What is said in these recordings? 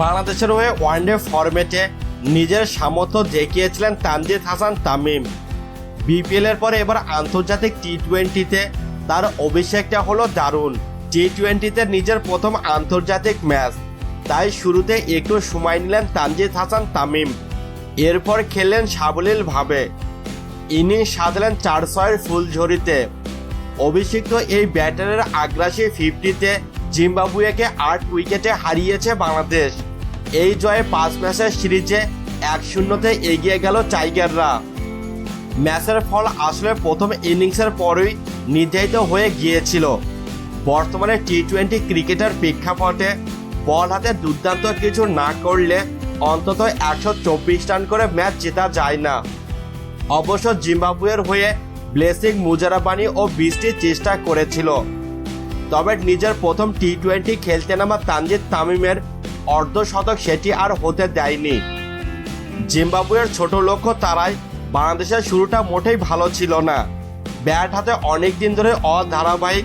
বাংলাদেশের হয়ে ওয়ানডে ফরম্যাটে নিজের সামর্থ্য দেখিয়েছিলেন তানজিদ হাসান তামিম। বিপিএল এর পরে এবার আন্তর্জাতিক টি টোয়েন্টিতে তার অভিষেকটা হলো দারুণ। টি টোয়েন্টিতে নিজের প্রথম আন্তর্জাতিক ম্যাচ। তাই শুরুতে একটু সময় নিলেন তানজিদ হাসান তামিম। এরপর খেললেন সাবলীলভাবে ইনিংস সাধলেন চার ছয়ের ফুলঝড়িতে অভিষিক্ত এই ব্যাটারের আগ্রাসী ফিফটিতে জিম্বাবুয়েকে আট উইকেটে হারিয়েছে বাংলাদেশ। এই জয়ে পাঁচ ম্যাচের সিরিজে এক শূন্যতে এগিয়ে গেল টাইগাররা। ম্যাচের ফল আসলে প্রথম ইনিংসের পরই নির্ধারিত হয়ে গিয়েছিল। বর্তমানে টি টোয়েন্টি ক্রিকেটের প্রেক্ষাপটে বল হাতে দুর্দান্ত কিছু না করলে অন্তত একশো চব্বিশ রান করে ম্যাচ জেতা যায় না। অবশ্য জিম্বাবুয়ের হয়ে ব্লেসিং মুজারাবানি ও বৃষ্টির চেষ্টা করেছিল। তবে নিজের প্রথম টি টোয়েন্টি খেলতে নামা তানজিদ তামিমের অর্ধশতক সেটি আর হতে দেয়নি। জিম্বাবুয়ের ছোট লক্ষ্য তারাই বাংলাদেশের শুরুটা মোটেই ভালো ছিল না। ব্যাট হাতে অনেক দিন ধরে অধারাবাহিক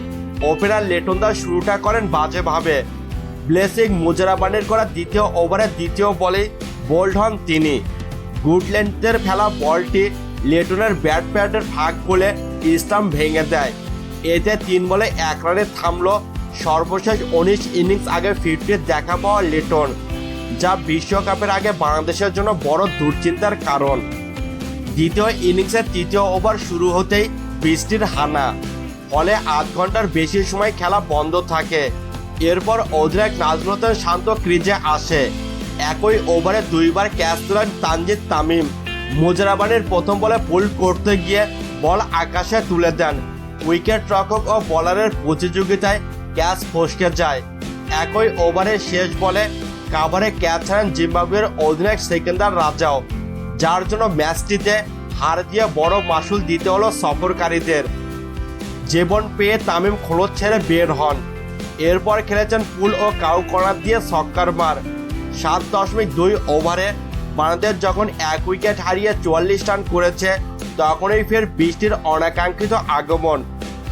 ওপেনার লেটনদার শুরুটা করেন বাজেভাবে। ব্লেসিং মুজারাবানের করা দ্বিতীয় ওভারের দ্বিতীয় বলে বোল্ড হন তিনি। গুডল্যান্ডের ফেলা বলটি লেটনের ব্যাট প্যাডের ফাঁক বলে স্টাম্প ভেঙে দেয়। এতে তিন বলে এক রানে থামলো সর্বশেষ উনিশ ইনিংস আগে ফিফটি দেখা পাওয়া লেটন, যা বিশ্বকাপের আগে বাংলাদেশের জন্য বড় দুশ্চিন্তার কারণ। দ্বিতীয় ইনিংসের তৃতীয় ওভার শুরু হতেই বৃষ্টির হানা, ফলে আধ ঘণ্টার বেশি সময় খেলা বন্ধ থাকে। এরপর অধিনায়ক নাজমুল শান্ত ক্রিজে আসে। একই ওভারে দুইবার ক্যাচ তোলেন তানজিদ তামিম। মুজারাবানের প্রথম বলে পুল করতে গিয়ে বল আকাশে তুলে দেন। উইকেট রক্ষক ও বলারের প্রতিযোগিতায় ক্যাচ ফসকে যায়। একই ওভারের শেষ বলে কাভারে ক্যাচ ছাড়েন জিম্বাবুয়ের অধিনায়ক সেকেন্দার রাজাও, যার জন্য ম্যাচটিতে হার দিয়ে বড় মাসুল দিতে হলো সফরকারীদের। জীবন পেয়ে তামিম খোলস ছেড়ে বের হন। এরপর খেলেছেন পুল ও কাউ কর্নার দিয়ে ছক্কার মার। সাত দশমিক দুই ওভারে বাংলাদেশ যখন এক উইকেট হারিয়ে চুয়াল্লিশ রান করেছে, তখনই ফের বৃষ্টির অনাকাঙ্ক্ষিত আগমন।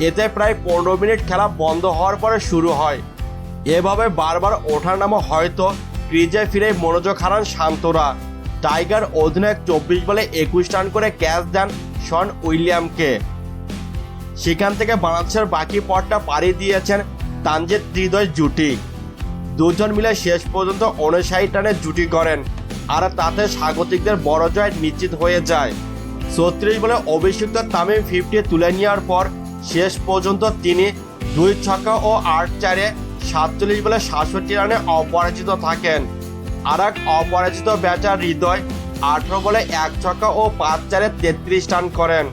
এতে প্রায় পনেরো মিনিট খেলা বন্ধ হওয়ার পরে শুরু হয়। এভাবে বারবার ওঠার নামও হয়তো ক্রিজে ফিরে মনোযোগ হারান শান্তরা। টাইগার অধিনায়ক চব্বিশ বলে একুশ রান করে ক্যাচ দেন শন উইলিয়ামকে। সেখান থেকে বাংলাদেশের বাকি পথটা পাড়ি দিয়েছেন তানজিদ হৃদয় জুটি। দুজন মিলে শেষ পর্যন্ত উনষাট রানের জুটি করেন। আর তাতে স্বাগতিকদের বড় জয় নিশ্চিত হয়ে যায়। ছত্রিশ বলে অভিষিক্ত তামিম ফিফটি তুলে নেওয়ার পর শেষ পর্যন্ত তিনি দুই ছক্কা ও আট চারে সাতচল্লিশ বলে সাতষট্টি রানে অপরাজিত থাকেন। আর এক অপরাজিত ব্যাটার হৃদয় আঠারো বলে এক ছক্কা ও পাঁচ চারে তেত্রিশ রান করেন।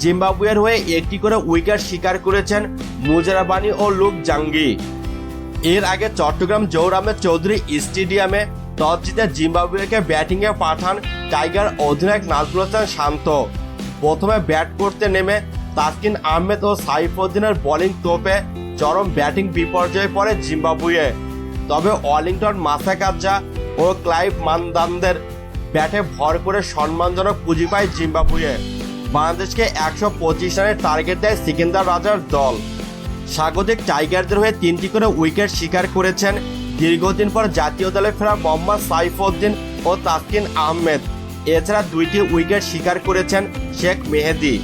জিম্বাবুয়ের হয়ে একটি করে উইকেট শিকার করেছেন মুজারাবানি ও লুক জাঙ্গি। এর আগে চট্টগ্রাম জৌরামের চৌধুরী স্টেডিয়ামে টস জিতে জিম্বাবুয়েকে ব্যাটিংয়ে পাঠান টাইগার অধিনায়ক নাজমুল হাসান শান্ত। প্রথমে ব্যাট করতে নেমে তাসকিন আহমেদ ও সাইফুদ্দিনের বোলিং তোপে চরম ব্যাটিং বিপর্যয়ে পড়ে জিম্বাবুয়ে। তবে ওয়ালিংটন মাসাকাজ্জা ও ক্লাইভ মানদানদের ব্যাটে ভর করে সম্মানজনক পুঁজি পায় জিম্বাবুয়ে। বাংলাদেশকে একশো পঁচিশ রানের টার্গেট দেয় সিকিন্দার রাজার দল। স্বাগতিক টাইগারদের হয়ে তিনটি করে উইকেট শিকার করেছেন দীর্ঘদিন পর জাতীয় দলে ফেরা মোহাম্মদ সাইফুদ্দিন ও তাসকিন আহমেদ। এছাড়া দুইটি উইকেট শিকার করেছেন শেখ মেহেদি।